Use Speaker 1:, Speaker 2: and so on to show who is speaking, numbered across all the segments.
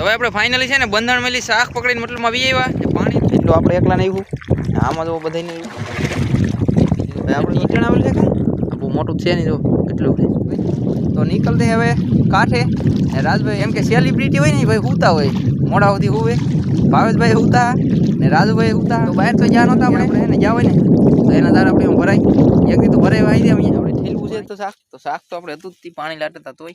Speaker 1: તો હવે આપણે ફાઇનલી છે ને બંધણ મેલી શાક પકડીને મતલબમાં વી આવ્યા. ને પાણી. એટલું આપણે એકલા નહીં આવ્યું આમાં તો બધાને આવ્યું ભાઈ આપણે ઈટણ આવેલું છે કે આ બહુ મોટું છે નહીં જો એટલું છે તો નીકળતે હવે કાંઠે. ને રાજભાઈ એમ કે સેલિબ્રિટી હોય ને ભાઈ હુતા હોય. મોડા સુધી હુવે. ભાવેશભાઈ હુતા. ને રાજુભાઈ હુતા. તો બહાર તો જ્યાં નહોતા આપણે. એને જ્યાં હોય ને, તો એના દ્વારા આપણે એમ ભરાય. એક દી તો ભરાય આવી જાય અહીંયા આપણે ઠેલવું છે તો શાક. તો શાક તો આપણે હતું જ તી, પાણી લાટતા તોય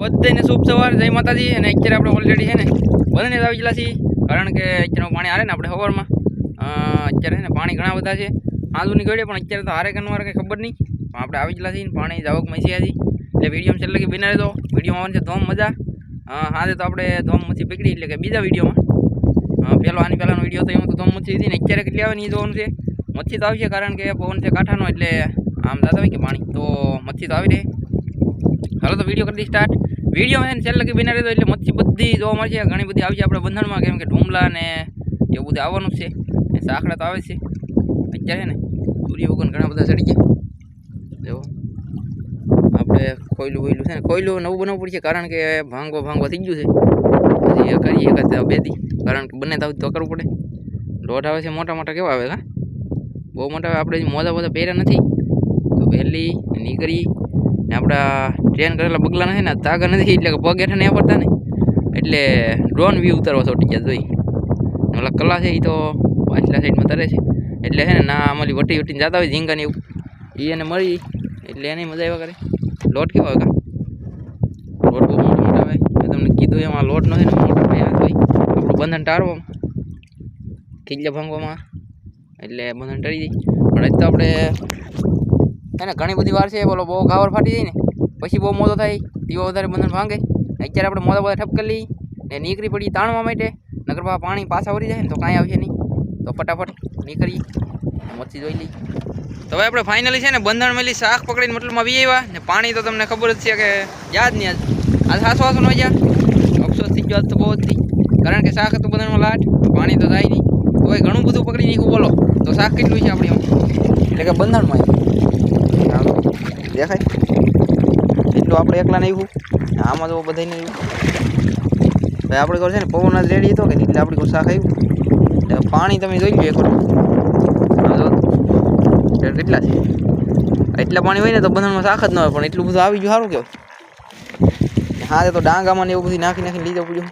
Speaker 1: બધાને શુભ સવાર, જય માતાજી. અને અત્યારે આપણે ઓલરેડી છે ને બધાને આવી ગયેલા છીએ. કારણ કે અત્યારે પાણી હારે ને આપણે સવારમાં. અત્યારે ને પાણી ઘણા બધા છે. આંધુ નીકળ્યો પણ અત્યારે તો હારે કે ન કંઈ ખબર નહીં. પણ આપણે આવી ગયેલા છીએ પાણી જાવક મસીયા છીએ એટલે વીડિયો છેલ્લે કે બિના રહેતો વિડીયોમાં આવે છે ધોમ મજા. હાથે તો આપણે ધોમ મચી પકડી, એટલે કે બીજા વિડીયોમાં પહેલો, આની પહેલાંનો વીડિયો તો એમાં તો ધોમ મચી હતી ને અત્યારે કેટલી આવે ને એ જોવાનું છે. મચ્છી તો આવશે કારણ કે પવન છે કાંઠાનો, એટલે આમ દાદા હોય કે પાણી. તો મચ્છી તો આવી રહે. હાલો તો વીડિયો કરી દઈ સ્ટાર્ટ વીડિયો છે ને છેલ્લે લગી બિના રહેતો એટલે મચ્છી બધી જોવા મળશે. ઘણી બધી આવશે આપણે બંધણમાં કેમ કે ઢુમલા ને એવું બધું આવવાનું છે. સાંકડા તો આવે છે. અત્યારે છે ને સૂર્ય વગર ઘણા બધા ચડી ગયા. જો. આપણે ખોયલું વોયલું છે ને. ખોયલું નવું બનાવવું પડશે કારણ કે ભાંગો ભાંગો થઈ ગયું છે. પછી કરીએ એકાદ બે દી. કારણ કે બંને તો કરવું પડે. લોટ આવે છે મોટા મોટા કેવા આવે હા બહુ મોટા આવે. આપણે મોજા મોજા પહેર્યા નથી. તો વહેલી નીકળી. ને આપણા ટ્રેન કરેલા બગલા નથી ને તાગા નથી એટલે પગ હેઠળ નહીં. પડતા ને એટલે ડ્રોન વ્યૂ ઉતારવા ચોટી ગયા જોઈ. ઓલા કલા છે એ તો પાછલા સાઈડમાં તરે છે. એટલે છે ને, ના, અમારી વટી વટીને જતા હોય ઝીંગાની એવું. એ એને મળી, એટલે એની મજા આવ્યા કરે. લોટ કેવો આવે લોટ બહુ મોટો મોટો આવે. મેં તમને કીધું એમાં લોટ નથી ને મોટો ભાઈ આપણું બંધન ટાળવામાં. ખીલ્યા ભાંગવામાં. એટલે બંધન ટળી જાય પણ હજી તો આપણે એને ઘણી બધી વાર છે, બોલો, બહુ ગાવર ફાટી જાય ને, પછી બહુ મોટો થાય, દીવો વધારે બંધન ભાંગે. અત્યારે આપણે મોટા બધા ઠપકર લઈ ને નીકળી પડી તાણવા માટે, નગર પાણી પાછા વળી જાય ને, તો કાંઈ આવશે નહીં. તો ફટાફટ નીકળી મોતી જોઈ લઈ તો હવે આપણે ફાઇનલી છે ને બંધણ મેલી શાક પકડીને મતલબમાં વી આવ્યા, ને પાણી તો તમને ખબર જ છે કે યાદ નહીં આજ. આજ હાસો હાસો ન ગયા અફસોસ થઈ ગયો તો બહુ જ કારણ કે શાક હતું બંધણમાં લાટ, પાણી તો જાય નહીં. તો ઘણું બધું પકડી નાખ્યું, બોલો. તો શાક કેટલું છે આપણી એટલે કે બંધણમાં દેખાય? એટલું આપણે એકલા નહીં આમાં તો બધા નહીં ભાઈ આપણે ઘર છે ને પવન જ રેડી હતો કે એટલે આપણે શાક આવ્યું એટલે પાણી તમે જોઈ લો એક વાર આ જો એટલે કેટલા છે? એટલા પાણી હોય ને તો બંધનમાં શાક જ ન હોય, પણ એટલું બધું આવી ગયું, સારું કહેવાય. હા તો ડાંગામાં ને એવું બધું નાખી નાખીને લીધું પડ્યું.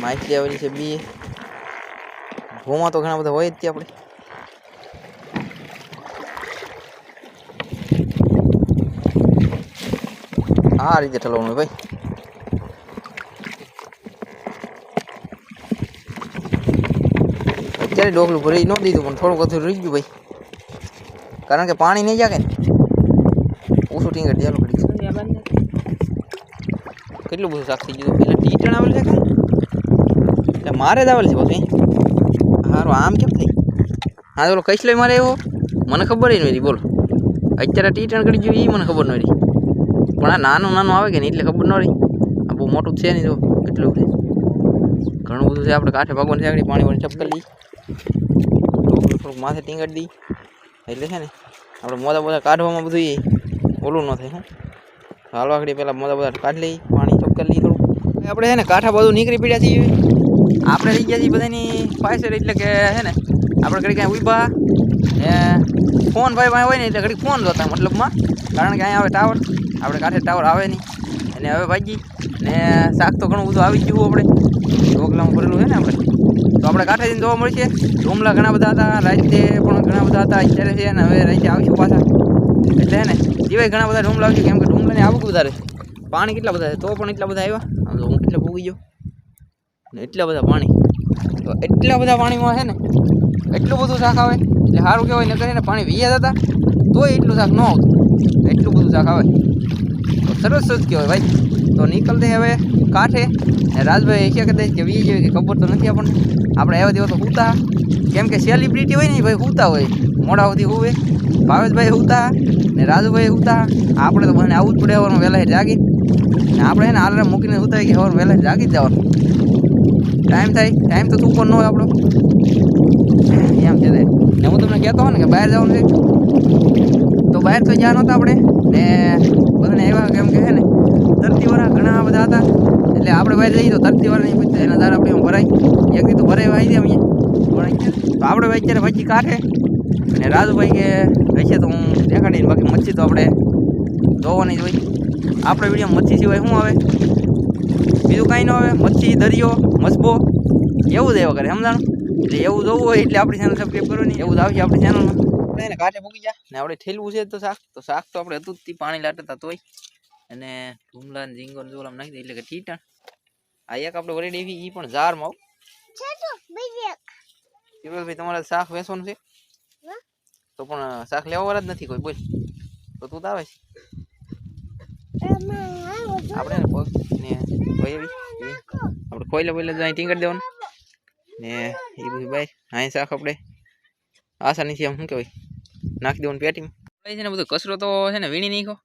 Speaker 1: માછલી આવેલી છે બી. ઘઉંમાં તો ઘણા બધા હોય જ ત્યાં આપણે. આ રીતે ઠલવાનું ભાઈ. અત્યારે ડોકલું ભરી ન દીધું પણ થોડુંક બધું રહી ગયું ભાઈ. કારણ કે પાણી નહીં જાગે ને ઓછું ટીંગર ચાલુ કરી કેટલું બધું શાક થઈ ગયું? એટલે ટીટણ આવેલું છે એટલે મારે જ આવેલ છે બધું સારું આમ કેમ થઈ? હા તો કઈ લઈ મારે એવો મને ખબર નહીં નથી બોલો. અત્યારે ટીટણ કરી ગયું એ મને ખબર ન રહી પણ આ નાનું નાનું આવે કે નહીં એટલે ખબર ન રહી. આ બહુ મોટું છે નહીં જો એટલું બધું ઘણું બધું છે આપણે કાંઠે ભગવાન છે, આગળ પાણી વાળી કરી લઈ. થોડુંક માથે ટીંગર દી એટલે છે ને, આપણે મોદા મોદા કાઢવામાં બધું એ ઓલું ન થાય, હું. હાલો આગળ પહેલાં મોદા મોદા કાઢી લઈ, પાણી ચપકર લઈ થોડું આપણે છે ને કાંઠા બધું નીકળી પડ્યા છીએ. આપણે થઈ ગયા છીએ બધાની પાસે એટલે કે છે ને, આપણે ઘડી કાંઈ ઊભા ને ફોન ભાઈ ભાઈ હોય ને, એટલે ઘડી ફોન જોતા મતલબમાં. કારણ કે અહીંયા આવે ટાવર. આપણે કાંઠે ટાવર આવે નહીં. અને હવે ભાગી ને શાક તો ઘણું બધું આવી ગયું આપણે. ઢોકલામાં ભરેલું છે ને આપણે. તો આપણે કાંઠે જઈને જોવા મળશે ઢોમલા ઘણા બધા હતા રાતે પણ ઘણા બધા હતા, અત્યારે છે ને હવે રાતે આવશું પાછા. એટલે ને દિવાય ઘણા બધા ઢોમલા આવશે કેમ કે ઢોમલાને આવું વધારે પાણી કેટલા બધા છે? તો પણ એટલા બધા આવ્યા. આમ તો હું કેટલા ભૂગી ગયો. ને એટલા બધા પાણી. તો એટલા બધા પાણીમાં છે ને, એટલું બધું શાક આવે. એટલે સારું કહેવાય ને એને પાણી વીયા જતા. તોય એટલું શાક ન આવતું. એટલું બધું શાક આવે. તો સરસ જ કહેવાય ભાઈ. તો નીકળતે હવે કાંઠે. ને રાજભાઈ એશિયા કહે કે વી જોઈએ કે ખબર તો નથી આપણને. આપણે આવ્યા દેવા તો હુતા કેમ કે સેલિબ્રિટી હોય ને ભાઈ હુતા હોય. મોડા સુધી હુવે. ભાવેશભાઈ હુતા ને રાજુભાઈ હુતા આપણે તો મને આવું જ પડે આવવાનું વહેલા જાગી ને આપણે એને આલારામ મૂકીને હુતા કે હવે વહેલા જાગી જ જવાનું. ટાઈમ થાય. ટાઈમ તો તું પણ ન હોય આપણો. એમ છે. ને હું તમને કહેતો હોય ને કે બહાર જવાનું છે. તો બહાર તો જ્યાં નહોતા આપણે. ને બધાને એવા કેમ કે હતા. એટલે આપણે બહાર જઈએ તો નહીં પૂછતા એના દાર આપણે ભરાય? એક તો ભરાય આવી જાય અહીંયા તો આપણે ભાઈ અત્યારે ભજી કાઢે. અને રાજુભાઈ કે, હશે તો હું દેખાડીને બાકી મચ્છી તો આપણે ધોવાની જ હોય. આપણે વીડિયો મચ્છી સિવાય શું આવે? બીજું કાંઈ ન આવે. મચ્છી, દરિયો, મસબો, એવું જ એવા કરે, સમજાણું? એટલે એવું જોવું હોય એટલે આપણી ચેનલ સબસ્ક્રાઈબ કરવાની, એવું જ આવશે આપણી ચેનલમાં આપણે એને કાંઠે મૂકી જા. ને આપણે ઠેલવું છે તો શાક તો શાક તો આપણે હતું જ પાણી લાટતા તોય. અને ઢુમલા ને ઝીંગો ને જોલામ નાખી દે એટલે કે ટીટા આ એક આપણે વરેડી એવી ઈ પણ જારમાં ભાઈ તમારે શાક વેચવાનું છે? તો પણ શાક લેવા વાળા જ નથી કોઈ બોલ. તો તું આવે છે. આપણે ને આપણે ખોઈલે બોઈલે જાય ટીંગર દેવાનું. ને એ બધું ભાઈ અહીંયા શાક આપણે આસાનીથી આમ શું કહેવાય? નાખી દેવાનું પેટીમાં. છે ને બધું કચરો તો છે ને વીણી નાખ્યો.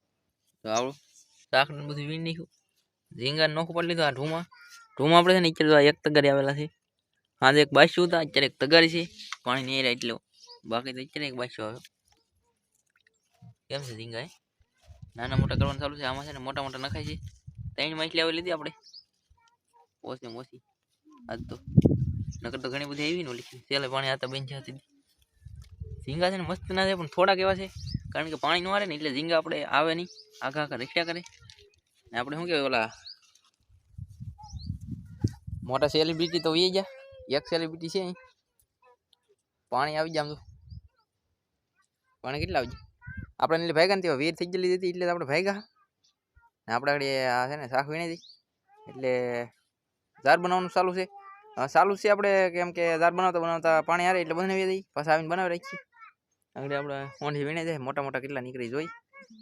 Speaker 1: તો આવડું. શાક બધું વીણી નાખ્યું. ઝીંગા નોખું પડી લીધું આ ઢૂમાં. ઢૂમાં આપણે છે ને અત્યારે એક તગારી આવેલા છે. આજે એક બાસ્યું હતા, અત્યારે એક તગારી છે. પાણી નહીં રહ્યા એટલે બાકી તો અત્યારે એક બાસ્યું આવ્યો કેમ છે ઝીંગા નાના મોટા કરવાનું ચાલુ છે. આમાં છે ને મોટા મોટા નખાય છે. ત્રણ માછલી આવી લીધી આપણે. ઓછી ઓછી. આજ તો. નકર તો ઘણી બધી આવી ને ઓલી. સેલે પાણી આતા બેન જતી ઝીંગા છે ને મસ્ત ના છે, પણ થોડાક એવા છે? કારણ કે પાણી ન આવે ને એટલે ઝીંગા આપણે આવે નહીં. આખા આખા રખ્યા કરે. ને આપણે શું કહેવાય ઓલા મોટા સેલિબ્રિટી તો વી ગયા. એક સેલિબ્રિટી છે પાણી આવી જાય આમ તો. પાણી કેટલા આવી જાય? આપણે એટલે ભાગ્યા ને તેવા વીર થઈ ગયેલી હતી એટલે આપણે ભાગ્યા ને આપણે આગળ આ છે ને શાખ વીણી હતી એટલે ઝાર બનાવવાનું ચાલુ છે. સારું છે આપણે કેમ કે ઝાર બનાવતા બનાવતા પાણી આવે એટલે બનાવી દઈએ પાછા આવીને બનાવી રાખીએ. આગળ આપણે ઓંઢી વીણે જાય, મોટા મોટા કેટલા નીકળી જોઈ.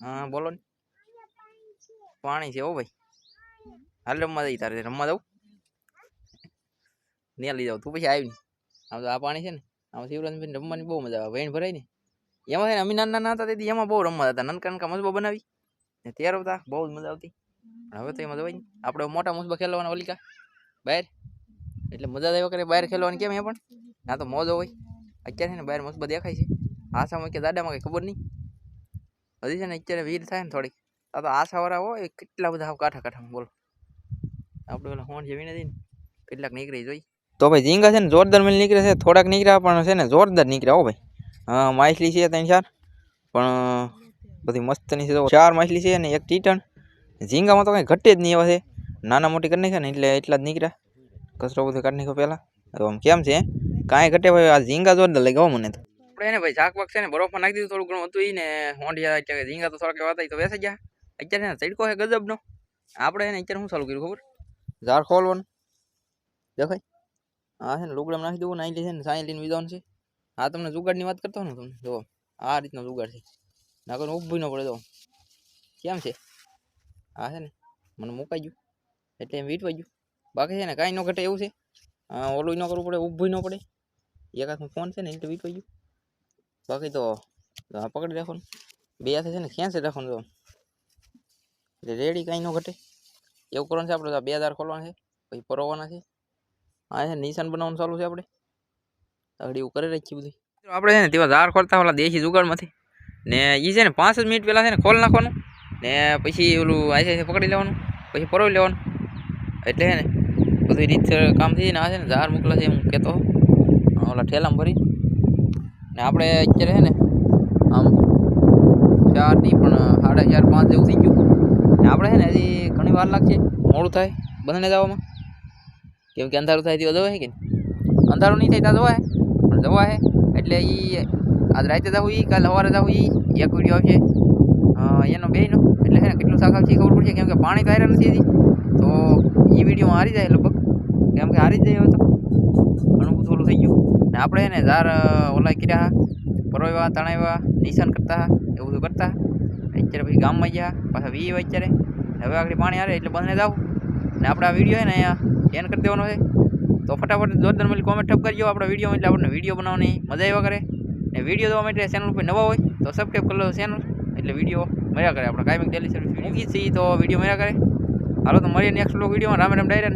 Speaker 1: હા, બોલો ને. પાણી છે ઓ ભાઈ. હાલ રમવા જઈ તારે, રમવા જાઉં ત્યાં લઈ જાઉં, તું પછી આવી આમ તો આ પાણી છે ને, આમ શિવરાજભાઈ રમવાની બહુ મજા આવે, વેણ ભરાય ને. એમાં છે ને, અમે નાના હતા તેથી એમાં બહુ રમવા હતા નાનકા નાનકા મસબા બનાવી. ને ત્યારે હતા બહુ જ મજા આવતી. પણ હવે તો એમાં જવાય ને. આપણે મોટા મસબા ખેલવાના ઓલિકા બહાર. એટલે મજા જ આવ્યા કરે, બહાર ખેલવાની કેમ એ પણ? ના તો મોજો હોય. અત્યારે છે ને, બહાર મસબા દેખાય છે. આશામાં મૂકી દાદામાં કંઈ ખબર નહીં. હજી છે ને અત્યારે વીર થાય ને થોડીક. આ તો આશાવાળા હોય, કેટલા બધા કાંઠા કાંઠામાં બોલો. આપણે પેલા ફોન જેવી નથી ને. કેટલાક નીકળી જોઈ. તો ભાઈ ઝીંગા છે ને જોરદાર મિલ નીકળે છે, થોડાક નીકળ્યા, પણ છે ને જોરદાર નીકળ્યા હો ભાઈ. હા, માછલી છે ત્રણ ચાર, પણ બધી મસ્તની છે તો ચાર માછલી છે ને એક ટીટણ. ઝીંગામાં તો કંઈ ઘટે જ નહીં એવા છે. નાના મોટી કરી નાખ્યા ને એટલે એટલા જ નીકળ્યા. કચરો બધો કાઢી નાખ્યો પહેલાં. તો આમ કેમ છે? કાંઈ ઘટે ભાઈ, આ ઝીંગા જોરદાર લઈ ગયો મને તો. આપણે એને ભાઈ ઝાક વાક છે ને બરફમાં નાખી દીધું થોડું ઘણું હતું ઈ ને હોંડિયા અત્યારે ઝીંગા તો થોડાક એવા હતા તો વેસાઈ ગયા. અત્યારે એને તડકો છે ગજબનો. આપણે એને અત્યારે શું ચાલુ કર્યું ખબર? ઝાડ ખોલવાનું. દેખાય? હા છે ને લુગડામાં નાખી દેવું નાઈ છે ને સાઈ લઈને વિધાન છે. હા તમને જુગાડની વાત કરતો ને તમને? જો આ રીતનો જુગાડ છે. નાખો ઊભું ન પડે તો. કેમ છે? હા છે ને મને મુકાઈ ગયું. એટલે એમ વીટવાઈ ગયું. બાકી છે ને કાંઈ ન ઘટે એવું છે. ઓલું ન કરવું પડે ઊભું ન પડે. એક હાથમાં ફોન છે ને એટલે વીટવાઈ ગયું. બાકી તો આ પકડી રાખવાનું. બે હાથે છે ને ખેંચી રાખવાનું તો? એટલે રેડી કાંઈ ન ઘટે. એવું કરવાનું છે આપણે તો બે હજાર ખોલવાના છે, પછી પરોવાના છે. આ છે નિશાન બનાવવાનું ચાલુ છે આપણે. આગળ એવું કરી રાખીએ બધું આપણે છે ને તેવા ઝાડ ખોલતા ઓલા દેશી જુગાડમાંથી. ને એ છે ને પાંચ જ મિનિટ પહેલાં છે ને ખોલ નાખવાનું. ને પછી ઓલું આઈસે પકડી લેવાનું, પછી પરોવી લેવાનું. એટલે છે ને બધું રીત કામ થઈ ને આ છે ને ઝાર મોકલા છે હું કહેતો. ઓલા ઠેલામાં ભરી. ને આપણે અત્યારે છે ને, આમ ચાર નહીં પણ સાડા ચાર પાંચ જેવું થઈ ગયું. ને આપણે છે ને હજી ઘણી વાર લાગશે મોડું થાય બંને જવામાં. કેમ કે અંધારું થાય તેવા જવાય કે અંધારું નહીં થાય ત્યાં જવાય, પણ જવાય એટલે એ આજ રાતે જાવ એ કાલ સવારે જાવ એ એક વીડિયો આવશે. એનો બેનો એટલે છે ને કેટલું શાક આવશે ખબર પડશે, કેમ કે પાણી તો હાર્યા નથી હજી. તો એ વિડીયોમાં હારી જાય લગભગ. કેમ કે હારી જ જાય હવે તો ઘણું બધું ઓલું થઈ ગયું ને આપણે એને ઝાર ઓલા કર્યા પરોવ્યા તણાવ્યા નિશાન કરતા એવું બધું કરતા અત્યારે પછી ગામમાં ગયા પાછા વી અત્યારે. હવે આગળ પાણી આવે એટલે બંને જાવ ને આપણે આ વીડિયો ને અહીંયા એન કરી દેવાનો છે. તો ફટાફટ જોરદાર મળી કોમેન્ટ ઠપ કરજો આપણા વીડિયો એટલે આપણને વીડિયો બનાવવાની મજા આવ્યા કરે. ને વીડિયો જોવા માટે ચેનલ ઉપર નવા હોય તો સબસ્ક્રાઈબ કરી લો ચેનલ એટલે વીડિયો મળ્યા કરે આપણે. કાયમિક ડેલી સર્વિસ મૂકી છીએ તો વીડિયો મળ્યા કરે. હાલો તો મળીએ નેક્સ્ટ વિડીયોમાં. રામ રામ ડાયરા